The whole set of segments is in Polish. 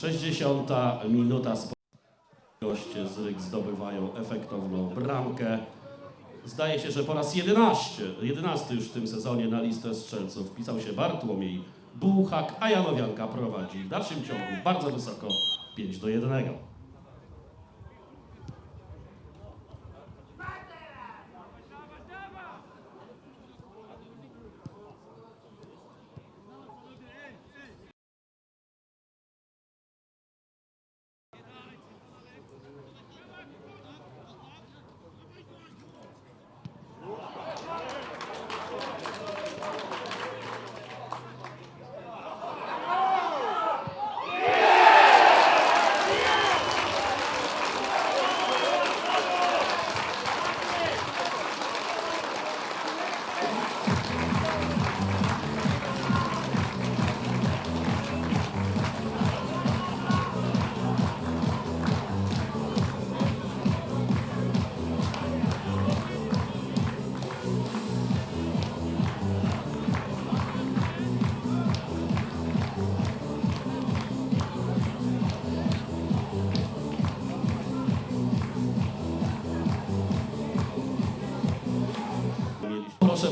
60 minuta Goście z Ryk zdobywają efektowną bramkę. Zdaje się, że po raz 11, 11 już w tym sezonie na listę strzelców wpisał się Bartłomiej Bułhak, a Janowianka prowadzi w dalszym ciągu bardzo wysoko 5 do 1.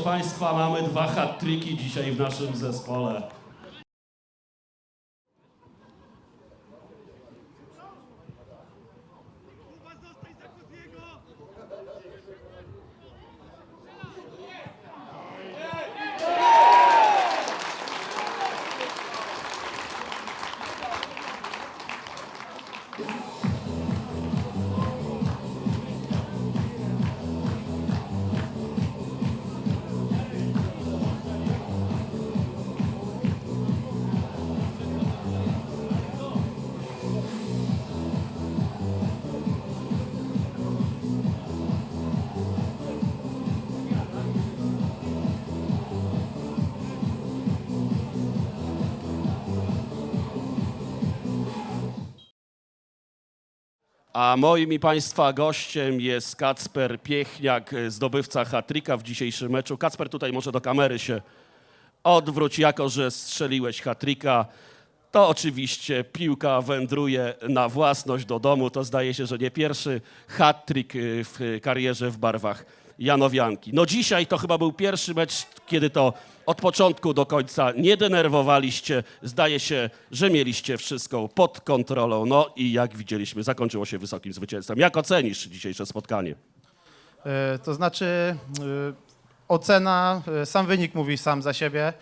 Państwa, mamy dwa hat-triki dzisiaj w naszym zespole. A moim i Państwa gościem jest Kacper Piechniak, zdobywca hat-tricka w dzisiejszym meczu. Kacper, tutaj może do kamery się odwróć, jako że strzeliłeś hat-tricka. To oczywiście piłka wędruje na własność do domu. To zdaje się, że nie pierwszy y, w karierze w barwach Janowianki. No dzisiaj to chyba był pierwszy mecz, kiedy to od początku do końca nie denerwowaliście. Zdaje się, że mieliście wszystko pod kontrolą. No i jak widzieliśmy, zakończyło się wysokim zwycięstwem. Jak ocenisz dzisiejsze spotkanie? E, To znaczy, e, ocena, e, sam wynik mówi sam za siebie.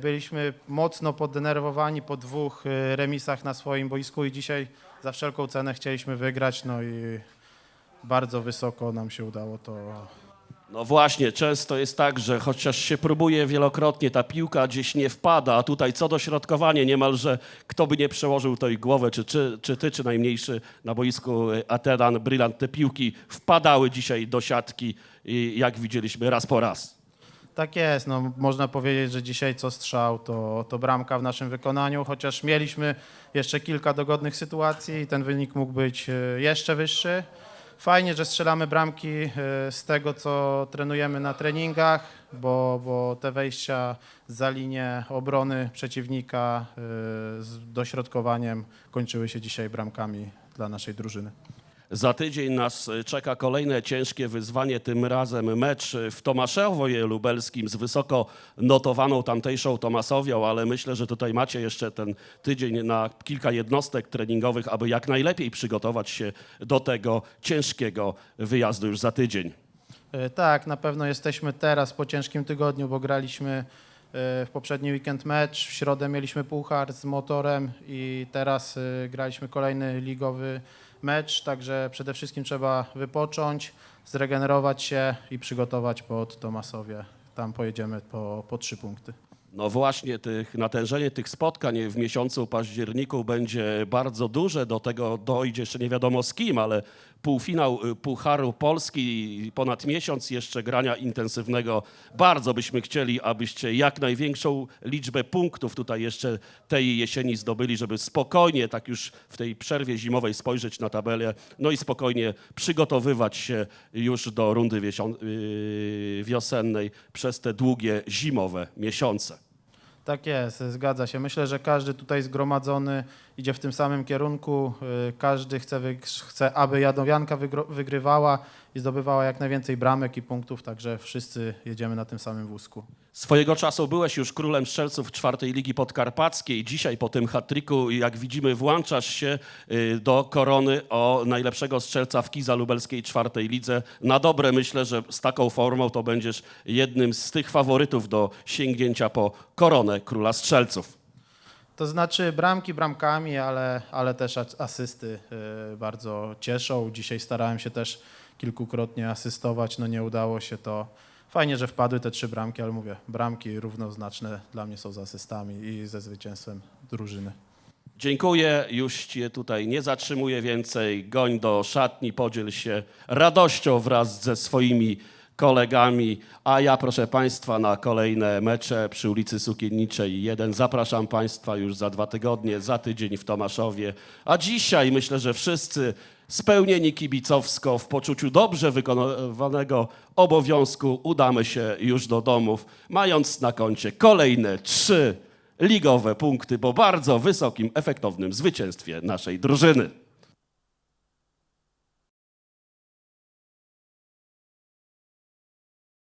Byliśmy mocno poddenerwowani po dwóch remisach na swoim boisku i dzisiaj za wszelką cenę chcieliśmy wygrać, no i bardzo wysoko nam się udało to. No właśnie, często jest tak, że chociaż się próbuje wielokrotnie, ta piłka gdzieś nie wpada, a tutaj co dośrodkowanie niemalże kto by nie przełożył tej głowy, czy, czy, czy ty, czy najmniejszy na boisku e, Ateran, Brylant, te piłki wpadały dzisiaj do siatki jak widzieliśmy raz po raz. Tak jest, no, można powiedzieć, że dzisiaj co strzał to, to bramka w naszym wykonaniu, chociaż mieliśmy jeszcze kilka dogodnych sytuacji i ten wynik mógł być e, jeszcze wyższy. Fajnie, że strzelamy bramki e, z tego, co trenujemy na treningach, bo, bo te wejścia za linię obrony przeciwnika e, z dośrodkowaniem kończyły się dzisiaj bramkami dla naszej drużyny. Za tydzień nas e, czeka kolejne ciężkie wyzwanie, tym razem mecz w Tomaszowie Lubelskim z wysoko notowaną tamtejszą Tomasowią, ale myślę, że tutaj macie jeszcze ten tydzień na kilka jednostek treningowych, aby jak najlepiej przygotować się do tego ciężkiego wyjazdu już za tydzień. E, Tak, na pewno jesteśmy teraz po ciężkim tygodniu, bo graliśmy w poprzedni weekend mecz, w środę mieliśmy puchar z motorem i teraz e, graliśmy kolejny ligowy mecz, także przede wszystkim trzeba wypocząć, zregenerować się i przygotować pod Tomasowie. Tam pojedziemy po, po trzy punkty. No właśnie, tych, natężenie tych spotkań w miesiącu październiku będzie bardzo duże. Do tego dojdzie jeszcze nie wiadomo z kim, ale półfinał y, Pucharu Polski, ponad miesiąc jeszcze grania intensywnego. Bardzo byśmy chcieli, abyście jak największą liczbę punktów tutaj jeszcze tej jesieni zdobyli, żeby spokojnie, tak już w tej przerwie zimowej spojrzeć na tabelę, no i spokojnie przygotowywać się już do rundy yy, wiosennej przez te długie zimowe miesiące. Tak jest, zgadza się. Myślę, że każdy tutaj zgromadzony idzie w tym samym kierunku. Y, Każdy chce, chce aby Jadowianka wygrywała i zdobywała jak najwięcej bramek i punktów, także wszyscy jedziemy na tym samym wózku. Swojego czasu byłeś już królem strzelców czwartej ligi podkarpackiej. Dzisiaj po tym hat-tricku, jak widzimy, włączasz się y, do korony o najlepszego strzelca w Kiza Lubelskiej czwartej lidze. Na dobre myślę, że z taką formą to będziesz jednym z tych faworytów do sięgnięcia po koronę króla strzelców. To znaczy bramki bramkami, ale, ale też as- asysty y, bardzo cieszą. Dzisiaj starałem się też kilkukrotnie asystować, no nie udało się to. Fajnie, że wpadły te trzy bramki, ale mówię, bramki równoznaczne dla mnie są z asystami i ze zwycięstwem drużyny. Dziękuję, już cię tutaj nie zatrzymuję więcej. Goń do szatni, podziel się radością wraz ze swoimi kolegami. A ja, proszę Państwa, na kolejne mecze przy ulicy Sukienniczej 1 zapraszam Państwa już za dwa tygodnie, za tydzień w Tomaszowie. A dzisiaj myślę, że wszyscy spełnieni kibicowsko, w poczuciu dobrze wykonywanego obowiązku, udamy się już do domów, mając na koncie kolejne trzy ligowe punkty po bardzo wysokim, efektownym zwycięstwie naszej drużyny.